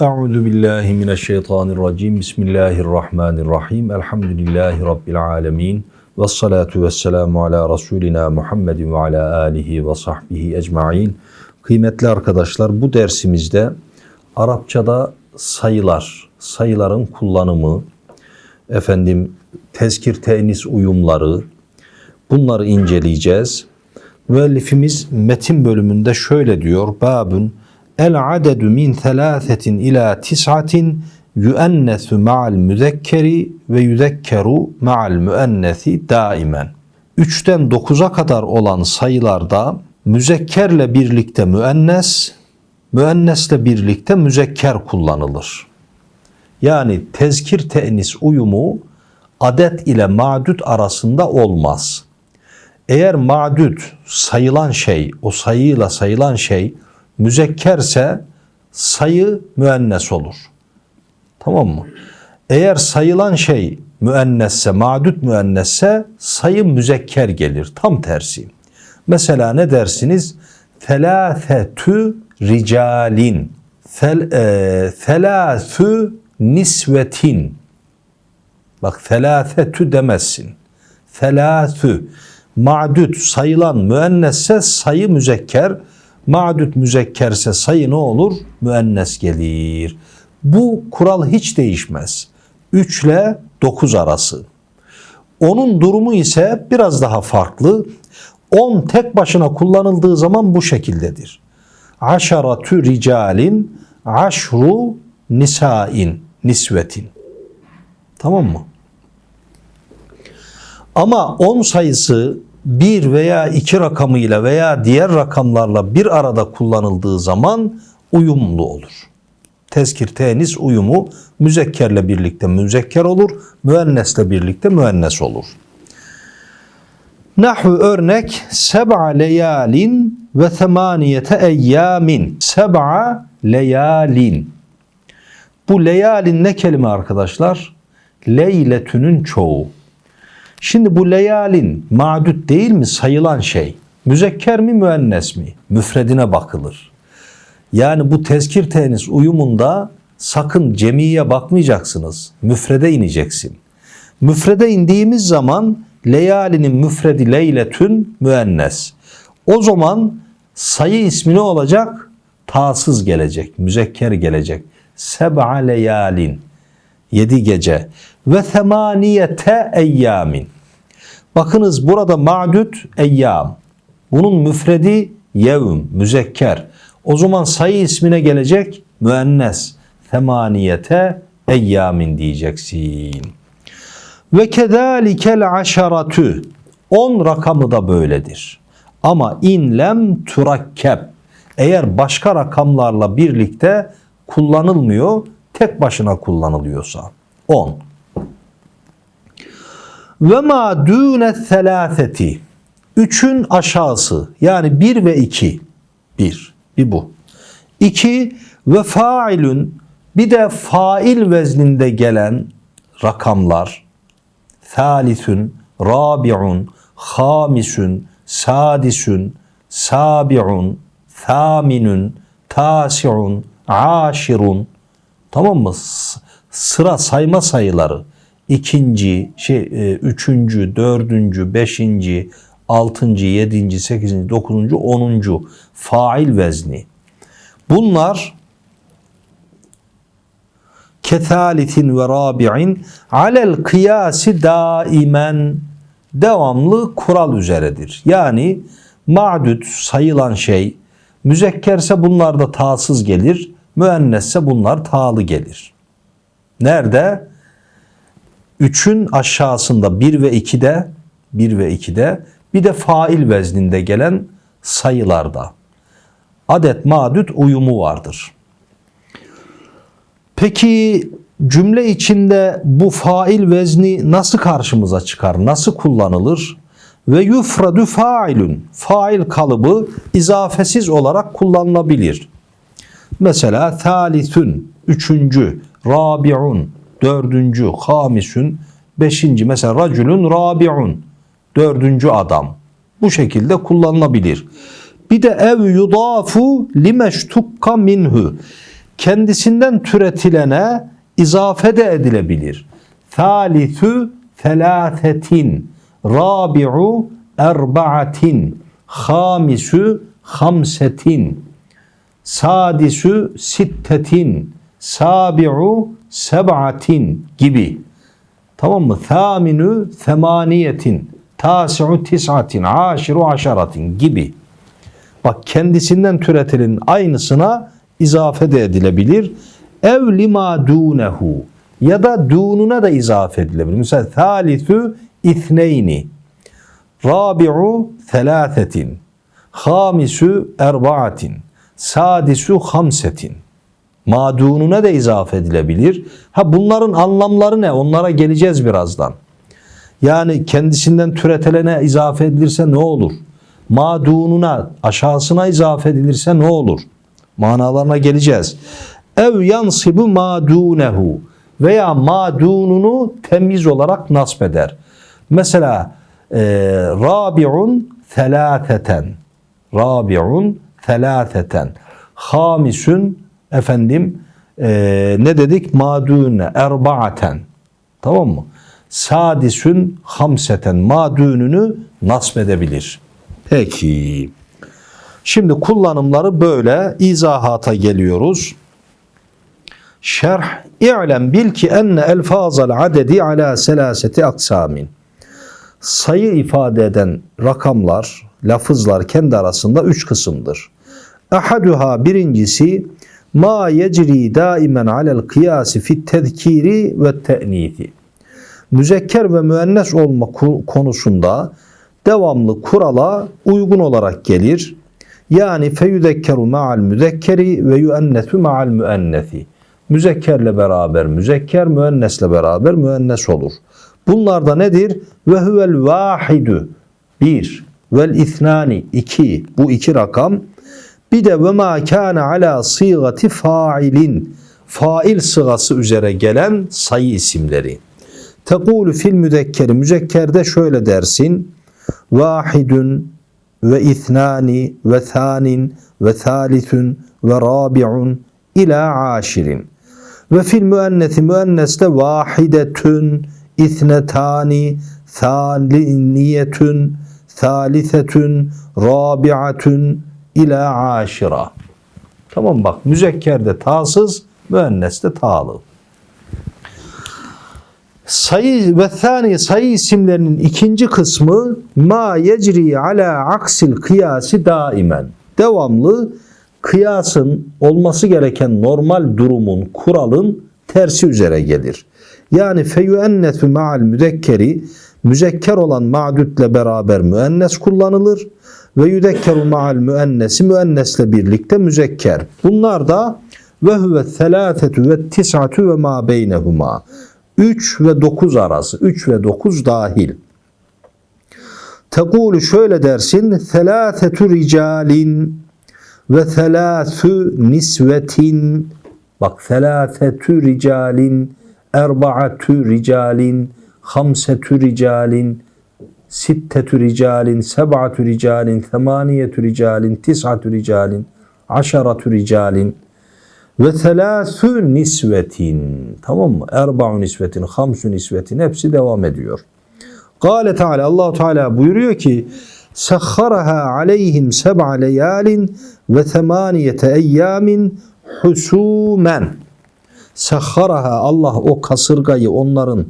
Euzu billahi mineşşeytanirracim. Bismillahirrahmanirrahim. Elhamdülillahi rabbil alamin. Ves salatu vesselamu ala rasulina Muhammedin ve ala alihi ve sahbihi ecmaîn. Kıymetli arkadaşlar bu dersimizde Arapçada sayılar, sayıların kullanımı, efendim tezkir tenis uyumları bunları inceleyeceğiz. Müellifimiz metin bölümünde şöyle diyor. Babun el adedu min thelâthetin ila tis'atin yüennesu ma'al müzekkeri ve yüzekkeru ma'al müennesi daimen. 3'ten 9'a kadar olan sayılarda müzekkerle birlikte müennes, müennesle birlikte müzekker kullanılır. Yani tezkir tenis uyumu adet ile ma'dud arasında olmaz. Eğer ma'dud sayılan şey, o sayıyla sayılan şey müzekkerse sayı müennes olur. Tamam mı? Eğer sayılan şey müennesse, ma'dud müennesse sayı müzekker gelir. Tam tersi. Mesela ne dersiniz? Felâfetü ricalin. Fel, e, nisvetin. Bak felâfetü demezsin. Felâfü. Ma'dud sayılan müennesse sayı müzekker. Ma'dud müzekkerse sayı ne olur? Müennes gelir. Bu kural hiç değişmez. 3 ile 9 arası. Onun durumu ise biraz daha farklı. 10 tek başına kullanıldığı zaman bu şekildedir. Aşaratü ricalin aşru nisain nisvetin. Tamam mı? Ama 10 sayısı bir veya iki rakamıyla veya diğer rakamlarla bir arada kullanıldığı zaman uyumlu olur. Tezkir tenis uyumu müzekkerle birlikte müzekker olur, müennesle birlikte müennes olur. Nahvu örnek seb'a leyalin ve semaniyete eyyamin. Seb'a leyalin. Bu leyalin ne kelime arkadaşlar? Leyletünün çoğu. Şimdi bu leyalin ma'dud değil mi sayılan şey? Müzekker mi müennes mi? Müfredine bakılır. Yani bu tezkir tenis uyumunda sakın cemiye bakmayacaksınız. Müfrede ineceksin. Müfrede indiğimiz zaman leyalinin müfredi leyletün müennes. O zaman sayı ismi ne olacak? Tasız gelecek, müzekker gelecek. Seb'a leyalin. Yedi gece. Ve semaniyete eyyamin. Bakınız burada ma'dud eyyam. Bunun müfredi yevm, müzekker. O zaman sayı ismine gelecek müennes. Semaniyete eyyamin diyeceksin. Ve kedalikel aşaratü. 10 rakamı da böyledir. Ama inlem turakkeb. Eğer başka rakamlarla birlikte kullanılmıyor, tek başına kullanılıyorsa. 10. Ve ma dûne selâseti. Üçün aşağısı yani 1 ve 2. 1. Bir bu. 2 ve failün bir de fail vezninde gelen rakamlar thalisün, rabi'un, hamisün, sadisün, sabi'un, thaminün, tasi'un, aşirun. Tamam mı? Sıra sayma sayıları. İkinci, şey, e, üçüncü, dördüncü, beşinci, altıncı, yedinci, sekizinci, dokuzuncu, onuncu fail vezni. Bunlar kethalitin ve rabi'in alel kıyasi daimen devamlı kural üzeredir. Yani ma'dud sayılan şey müzekkerse bunlar da ta'sız gelir, müennesse bunlar ta'lı gelir. Nerede? 3'ün aşağısında 1 ve 2'de 1 ve 2'de bir de fail vezninde gelen sayılarda adet madüt uyumu vardır. Peki cümle içinde bu fail vezni nasıl karşımıza çıkar? Nasıl kullanılır? Ve yufradü failün. Fail kalıbı izafesiz olarak kullanılabilir. Mesela thalithün, üçüncü, rabi'un, dördüncü, hamisün, beşinci. Mesela racülün rabi'un, dördüncü adam. Bu şekilde kullanılabilir. Bir de ev yudafu limeştukka minhu. kendisinden türetilene izafe de edilebilir. Thalithu thelâthetin, rabi'u erba'atin, hamisu hamsetin, sadisü sittetin, sabi'u seb'atin gibi. Tamam mı? Thaminü semaniyetin, tasi'u tis'atin, aşiru aşaratin gibi. Bak kendisinden türetilen aynısına izafe de edilebilir. Ev lima dunehu ya da dununa da izafe edilebilir. Mesela thalithu ithneyni, rabi'u thelâthetin, hamisu erba'atin, sadisu hamsetin. Madununa da izafe edilebilir. Ha bunların anlamları ne? Onlara geleceğiz birazdan. Yani kendisinden türetelene izafe edilirse ne olur? Madununa, aşağısına izafe edilirse ne olur? Manalarına geleceğiz. Ev yansibu madunehu veya madununu temiz olarak nasp eder. Mesela e, rabi'un thelâtheten rabi'un thelâtheten hamisün efendim e, ne dedik madune erba'aten tamam mı? Sadisün hamseten madununu nasp edebilir. Peki. Şimdi kullanımları böyle izahata geliyoruz. Şerh İ'lem bil ki enne elfazal adedi ala selaseti aksamin. Sayı ifade eden rakamlar, lafızlar kendi arasında üç kısımdır. Ahaduha birincisi ma yecri daimen alel kıyasi fit tezkiri ve te'nisi. Müzekker ve müennes olma konusunda devamlı kurala uygun olarak gelir. Yani feyüzekkeru ma'al müzekkeri ve yuennesu ma'al müennesi. Müzekkerle beraber müzekker, müennesle beraber müennes olur. Bunlar da nedir? Ve huvel vahidu. Bir. Vel ithnani. iki. Bu iki rakam. Bir de ve ma kana ala sigati failin. Fail sırası üzere gelen sayı isimleri. Tekulu fil müzekkeri. Müzekkerde şöyle dersin. Vahidun ve ithnani ve thanin ve thalithun ve rabi'un ila aşirin. Ve fil müennesi müenneste vahidetün, ithnetani, thaliniyetün, thalithetün, rabi'atün ila aşira. Tamam bak müzekkerde tasız, müenneste ta'lı. Sayı ve thani sayı isimlerinin ikinci kısmı ma yecri ala aksil kıyası daimen. Devamlı kıyasın olması gereken normal durumun, kuralın tersi üzere gelir. Yani feyüennesu ma'al müdekkeri müzekker olan ma'dütle beraber müennes kullanılır ve yüdekkeru ma'al müennesi müennesle birlikte müzekker. Bunlar da ve huve thelâfetü ve tis'atü ve ma beynehuma. 3 ve 9 arası. 3 ve 9 dahil. Tekulu şöyle dersin. Thelâfetü ricalin ve thelâthü nisvetin. Bak thelâfetü ricalin, erba'atü ricalin, hamsetü ricalin, sittetü ricalin, seb'atü ricalin, themaniyetü ricalin, tis'atü ricalin, aşaratü ricalin ve thelâthü nisvetin. Tamam mı? Erba'u nisvetin, hamsü nisvetin hepsi devam ediyor. Kale Teala Allahu Teala buyuruyor ki aleyhim seb'a leyalin ve temaniyete eyyamin husumen. Sahharaha Allah o kasırgayı onların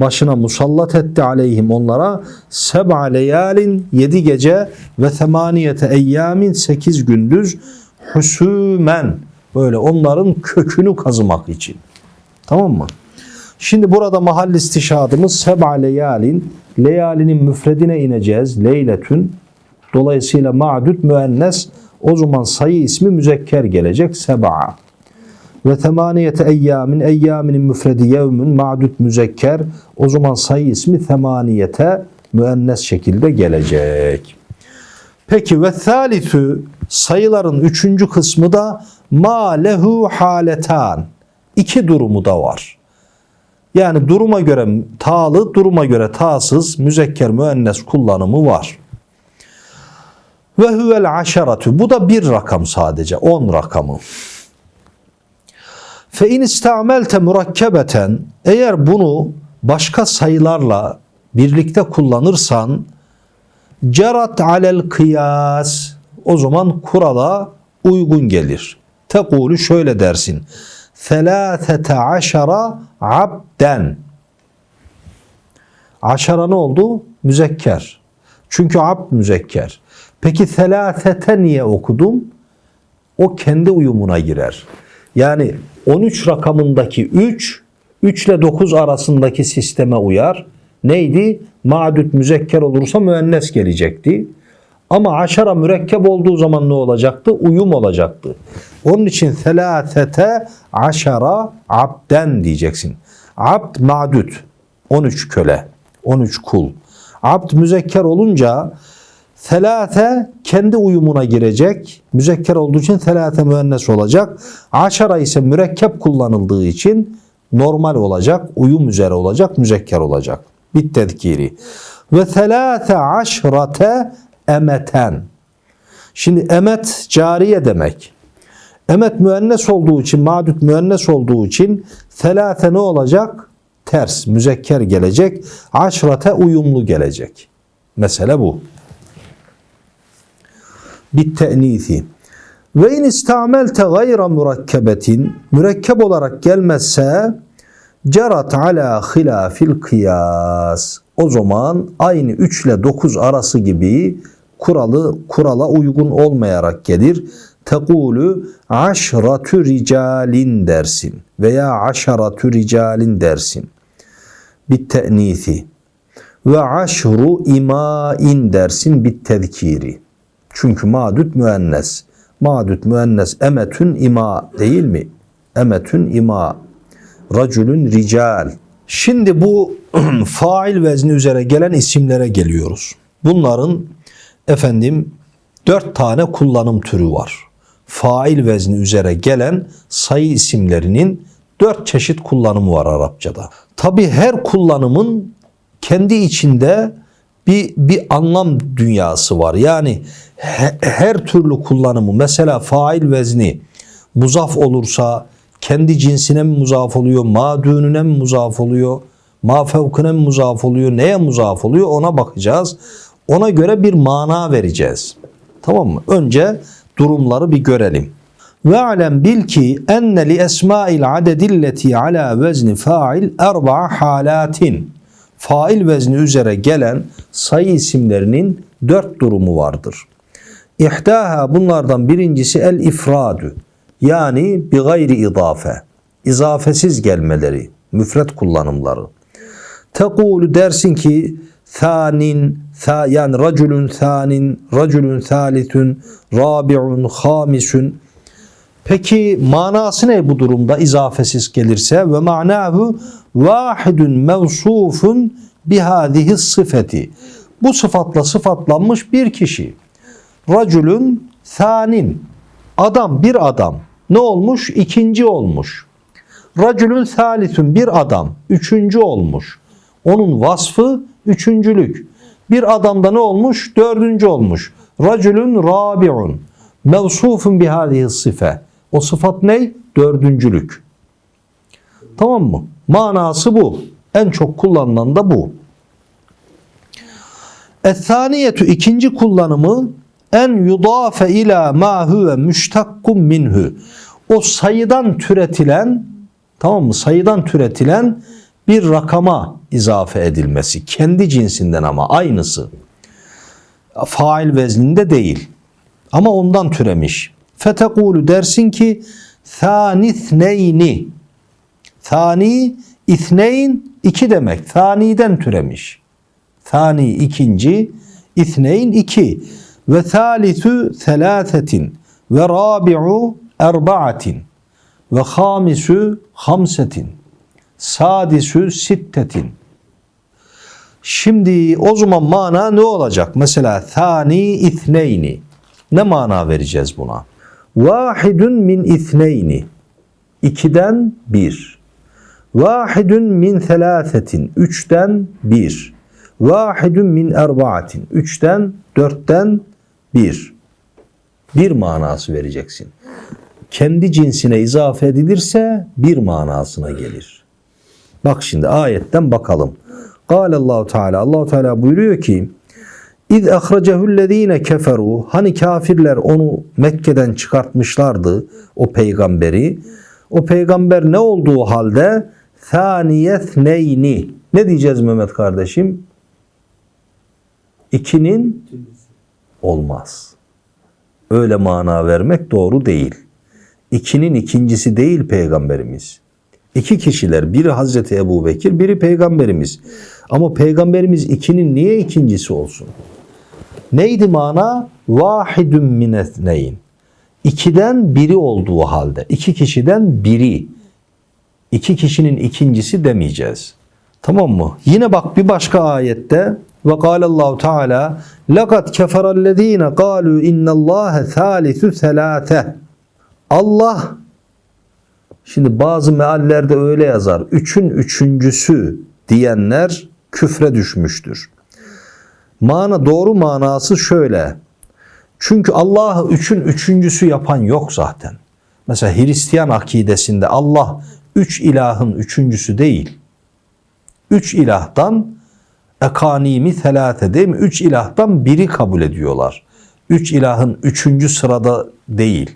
başına musallat etti aleyhim onlara seb'a leyalin yedi gece ve temaniyete eyyamin sekiz gündüz husumen böyle onların kökünü kazımak için. Tamam mı? Şimdi burada mahal istişadımız seb'a leyalin leyalinin müfredine ineceğiz. Leyletün dolayısıyla ma'dud müennes o zaman sayı ismi müzekker gelecek seb'a. Ve temaniyete eyyamin eyyaminin müfredi yevmün ma'dud müzekker o zaman sayı ismi temaniyete müennes şekilde gelecek. Peki ve thalitü sayıların üçüncü kısmı da ma lehu haletan. İki durumu da var. Yani duruma göre ta'lı, duruma göre ta'sız müzekker müennes kullanımı var. Ve huvel aşeratü. Bu da bir rakam sadece. On rakamı. Fe in istamelte murakkebeten eğer bunu başka sayılarla birlikte kullanırsan cerat alel kıyas o zaman kurala uygun gelir. Tekulu şöyle dersin. Felâfete aşara abden. Aşara ne oldu? Müzekker. Çünkü abd müzekker. Peki selâfete niye okudum? O kendi uyumuna girer. Yani 13 rakamındaki 3, 3 ile 9 arasındaki sisteme uyar. Neydi? Ma'dut müzekker olursa müennes gelecekti. Ama aşara mürekkep olduğu zaman ne olacaktı? Uyum olacaktı. Onun için selâfete aşara abden diyeceksin. Abd ma'dut. 13 köle. 13 kul. Abd müzekker olunca Selate kendi uyumuna girecek. Müzekker olduğu için selate müennes olacak. Aşara ise mürekkep kullanıldığı için normal olacak. Uyum üzere olacak. Müzekker olacak. Bit tezkiri. Ve selate aşrate emeten. Şimdi emet cariye demek. Emet müennes olduğu için, madut müennes olduğu için selate ne olacak? Ters, müzekker gelecek. Aşrate uyumlu gelecek. Mesele bu bittenisi. Ve in istamelte gayra mürekkebetin mürekkep olarak gelmezse cerat ala hilafil kıyas. O zaman aynı 3 ile 9 arası gibi kuralı kurala uygun olmayarak gelir. Tekulu aşratü ricalin dersin veya aşaratü ricalin dersin. Bittenisi. Ve aşru imain dersin bit tezkiri. Çünkü madüt müennes. Madüt müennes emetün ima değil mi? Emetün ima. Racülün rical. Şimdi bu fail vezni üzere gelen isimlere geliyoruz. Bunların efendim dört tane kullanım türü var. Fail vezni üzere gelen sayı isimlerinin dört çeşit kullanımı var Arapçada. Tabi her kullanımın kendi içinde bir, bir anlam dünyası var. Yani he, her türlü kullanımı mesela fail vezni muzaf olursa kendi cinsine mi muzaf oluyor, ma düğününe mi muzaf oluyor, ma fevkine mi muzaf oluyor, neye muzaf oluyor ona bakacağız. Ona göre bir mana vereceğiz. Tamam mı? Önce durumları bir görelim. Ve alem bil ki enne li esma'il adedilleti ala vezni fa'il erba halatin fail vezni üzere gelen sayı isimlerinin dört durumu vardır. İhtaha bunlardan birincisi el ifradü yani bi gayri idafe izafesiz gelmeleri müfret kullanımları. Tekulu dersin ki thanin tha, yani raculun thanin raculun thalitun rabi'un hamisun Peki manası ne bu durumda izafesiz gelirse ve manahu vahidun mevsufun bihadihi sıfeti. Bu sıfatla sıfatlanmış bir kişi. Raculun thanin. Adam bir adam. Ne olmuş? İkinci olmuş. Raculun thalitun bir adam. Üçüncü olmuş. Onun vasfı üçüncülük. Bir adamda ne olmuş? Dördüncü olmuş. Raculun rabi'un. Mevsufun bihadihi sıfe. O sıfat ne? Dördüncülük. Tamam mı? Manası bu. En çok kullanılan da bu. Ethaniyetü ikinci kullanımı en yudafe ila ma huve müştakkum minhu. O sayıdan türetilen tamam mı? Sayıdan türetilen bir rakama izafe edilmesi. Kendi cinsinden ama aynısı. Fail vezninde değil. Ama ondan türemiş. Fetekulu dersin ki thanithneyni. Thani ithneyn iki demek. Thani'den türemiş. Thani ikinci, ithneyn iki. Ve thalithu thelâthetin. Ve rabi'u erba'atin. Ve hamisu hamsetin. Sadisü sittetin. Şimdi o zaman mana ne olacak? Mesela thani ithneyni. Ne mana vereceğiz buna? Vahidun min ithneyni. İkiden bir. Vahidun min thelâthetin. Üçten bir. Vahidun min erbaatin. Üçten, dörtten bir. Bir manası vereceksin. kendi cinsine izafe edilirse bir manasına gelir. Bak şimdi ayetten bakalım. Kâle Allahu Teala Allahu Teala buyuruyor ki İz ahracehu'llezîne keferu hani kafirler onu Mekke'den çıkartmışlardı o peygamberi. O peygamber ne olduğu halde thaniyethneyni ne diyeceğiz Mehmet kardeşim? İkinin olmaz. Öyle mana vermek doğru değil. İkinin ikincisi değil peygamberimiz. İki kişiler, biri Hazreti Ebu Bekir, biri peygamberimiz. Ama peygamberimiz ikinin niye ikincisi olsun? Neydi mana? Vahidun minetneyn. İkiden biri olduğu halde. iki kişiden biri. İki kişinin ikincisi demeyeceğiz. Tamam mı? Yine bak bir başka ayette ve Allahu Teala laqad keferellezine qalu innallaha thalithu thelate. Allah Şimdi bazı meallerde öyle yazar. Üçün üçüncüsü diyenler küfre düşmüştür. Mana doğru manası şöyle. Çünkü Allah'ı üçün üçüncüsü yapan yok zaten. Mesela Hristiyan akidesinde Allah üç ilahın üçüncüsü değil. Üç ilahtan ekanimi telate değil mi? Üç ilahtan biri kabul ediyorlar. Üç ilahın üçüncü sırada değil.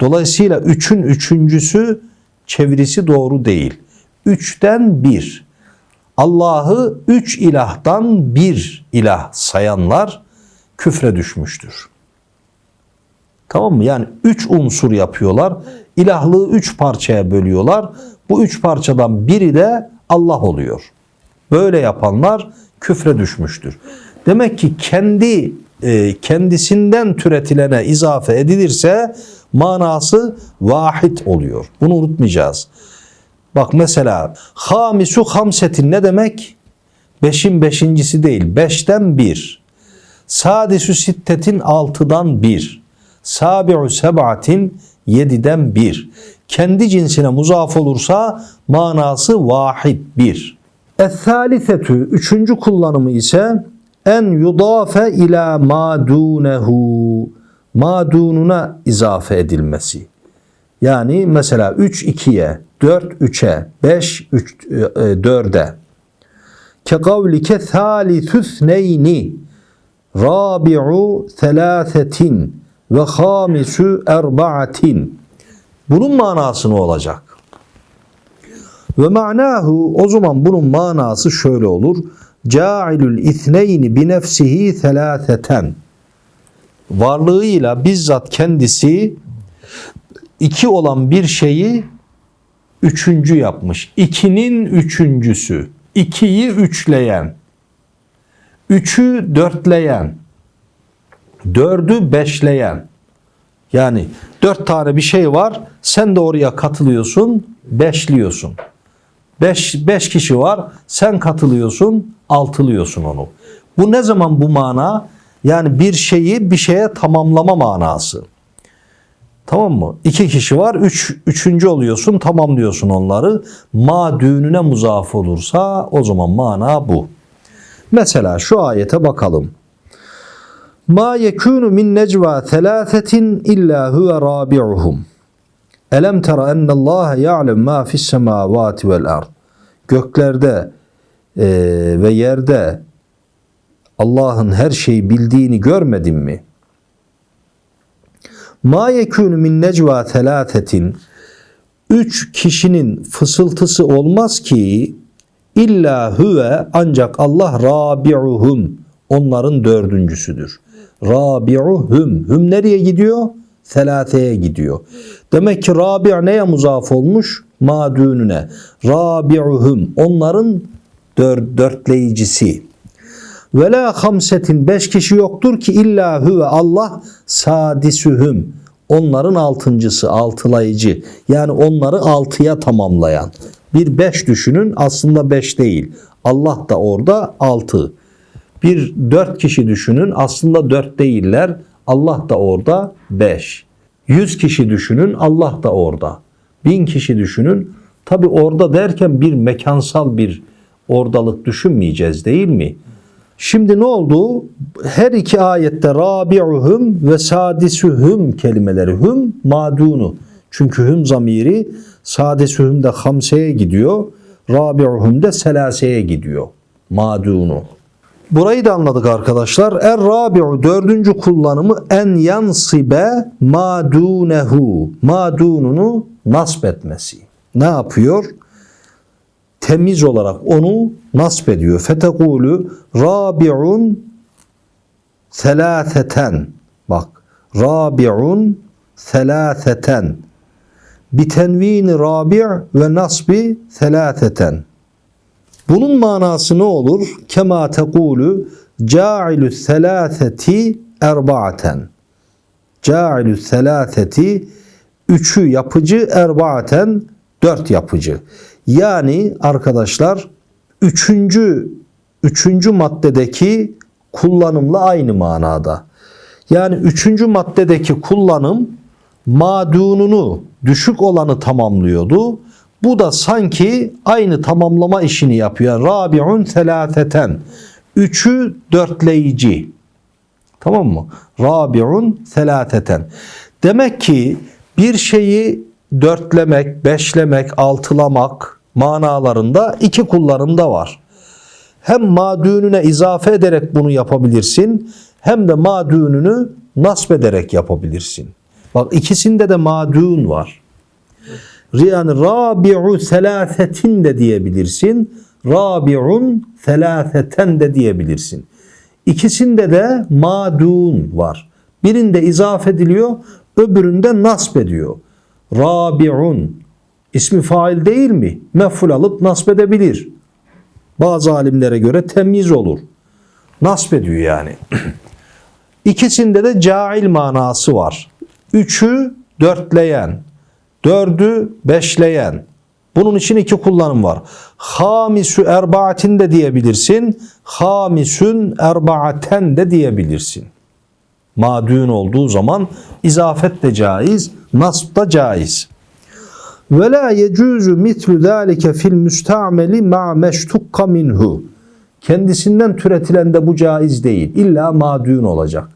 Dolayısıyla üçün üçüncüsü çevirisi doğru değil. Üçten bir. Allah'ı üç ilahtan bir ilah sayanlar küfre düşmüştür. Tamam mı? Yani üç unsur yapıyorlar. İlahlığı üç parçaya bölüyorlar. Bu üç parçadan biri de Allah oluyor. Böyle yapanlar küfre düşmüştür. Demek ki kendi e, kendisinden türetilene izafe edilirse manası vahid oluyor. Bunu unutmayacağız. Bak mesela hamisu hamsetin ne demek? Beşin beşincisi değil. Beşten bir. Sadisü sittetin altıdan bir. Sabi'u seb'atin yediden bir. Kendi cinsine muzaf olursa manası vahid bir. Es-salisetü üçüncü kullanımı ise en yudafe ila madunehu madununa izafe edilmesi. Yani mesela 3 2'ye, 4 3'e, 5 3 4'e. Ke kavlike thalithuzneyni rabi'u thelâthetin ve hamisu erba'atin. Bunun manası ne olacak? Ve ma'nahu o zaman bunun manası şöyle olur. Ca'ilul ithneyni bi nefsihi thelâtheten. Varlığıyla bizzat kendisi iki olan bir şeyi üçüncü yapmış. İkinin üçüncüsü. İkiyi üçleyen. Üçü dörtleyen. Dördü beşleyen. Yani dört tane bir şey var. Sen de oraya katılıyorsun. Beşliyorsun. Beş, beş kişi var. Sen katılıyorsun. Altılıyorsun onu. Bu ne zaman bu mana? Yani bir şeyi bir şeye tamamlama manası. Tamam mı? İki kişi var. Üç, üçüncü oluyorsun. Tamamlıyorsun onları. Ma düğününe muzaf olursa o zaman mana bu. Mesela şu ayete bakalım. Ma yekunu min necva thelâthetin illa huve rabi'uhum. Elem tera Allah ya'lem ma fis semavati vel ard. Göklerde e, ve yerde Allah'ın her şeyi bildiğini görmedin mi? Ma yekûnü min necva thelâthetin Üç kişinin fısıltısı olmaz ki illa huve ancak Allah rabi'uhum onların dördüncüsüdür. Rabi'uhum hüm nereye gidiyor? Selateye gidiyor. Demek ki rabi' neye muzaf olmuş? Madününe. Rabi'uhum onların dört, dörtleyicisi. Ve la hamsetin beş kişi yoktur ki illa huve Allah sadisühüm. Onların altıncısı, altılayıcı. Yani onları altıya tamamlayan. Bir beş düşünün aslında beş değil. Allah da orada altı. Bir dört kişi düşünün aslında dört değiller. Allah da orada beş. Yüz kişi düşünün Allah da orada. Bin kişi düşünün. Tabi orada derken bir mekansal bir ordalık düşünmeyeceğiz değil mi? Şimdi ne oldu? Her iki ayette rabi'uhum ve sadisuhum kelimeleri hum madunu. Çünkü hüm zamiri sadesi hümde hamseye gidiyor. Rabi'uhum de selaseye gidiyor. Madunu. Burayı da anladık arkadaşlar. Er rabi'u dördüncü kullanımı en yansibe madunehu. Madununu nasp etmesi. Ne yapıyor? Temiz olarak onu nasp ediyor. Fetekulu rabi'un selâseten. Bak. Rabi'un selâseten. Bitenvini rabi' ve nasbi selâseten. Bunun manası ne olur? Kema tekulu ca'ilü selâseti erba'aten. Ca'ilü selâseti üçü yapıcı erba'aten dört yapıcı. Yani arkadaşlar üçüncü üçüncü maddedeki kullanımla aynı manada. Yani üçüncü maddedeki kullanım madununu düşük olanı tamamlıyordu. Bu da sanki aynı tamamlama işini yapıyor. Rabi'un selâseten. Üçü dörtleyici. Tamam mı? Rabi'un selâseten. Demek ki bir şeyi dörtlemek, beşlemek, altılamak manalarında iki kullanımda var. Hem madününe izafe ederek bunu yapabilirsin hem de madününü nasp ederek yapabilirsin. Bak ikisinde de madun var. Yani rabi'u selâsetin de diyebilirsin. Rabi'un selâseten de diyebilirsin. İkisinde de madun var. Birinde izafe ediliyor, öbüründe nasp ediyor. Rabi'un ismi fail değil mi? Mef'ul alıp nasp edebilir. Bazı alimlere göre temyiz olur. Nasp ediyor yani. İkisinde de cail manası var. Üçü dörtleyen, dördü beşleyen. Bunun için iki kullanım var. Hamisü erbaatin de diyebilirsin. Hamisün erbaaten de diyebilirsin. Madün olduğu zaman izafet de caiz, nasb da caiz. Ve la yecuzu mitlu zalike fil müstameli ma meştukka minhu. Kendisinden türetilen de bu caiz değil. İlla madün olacak.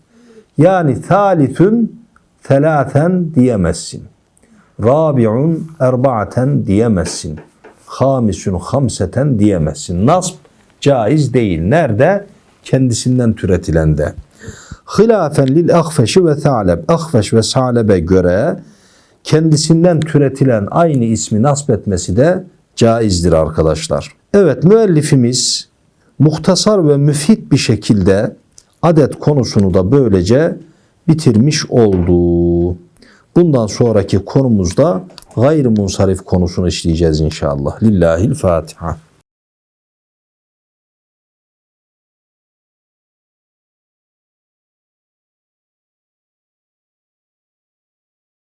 Yani thalithün thelâthen diyemezsin. Rabi'un erba'aten diyemezsin. Hamisün hamseten diyemezsin. Nasb caiz değil. Nerede? Kendisinden türetilende. Hilafen lil ahfeşi ve thaleb. Ahfeş ve salebe göre kendisinden türetilen aynı ismi nasp etmesi de caizdir arkadaşlar. Evet müellifimiz muhtasar ve müfit bir şekilde adet konusunu da böylece bitirmiş oldu. Bundan sonraki konumuzda gayrimunsarif konusunu işleyeceğiz inşallah. Lillahil Fatiha.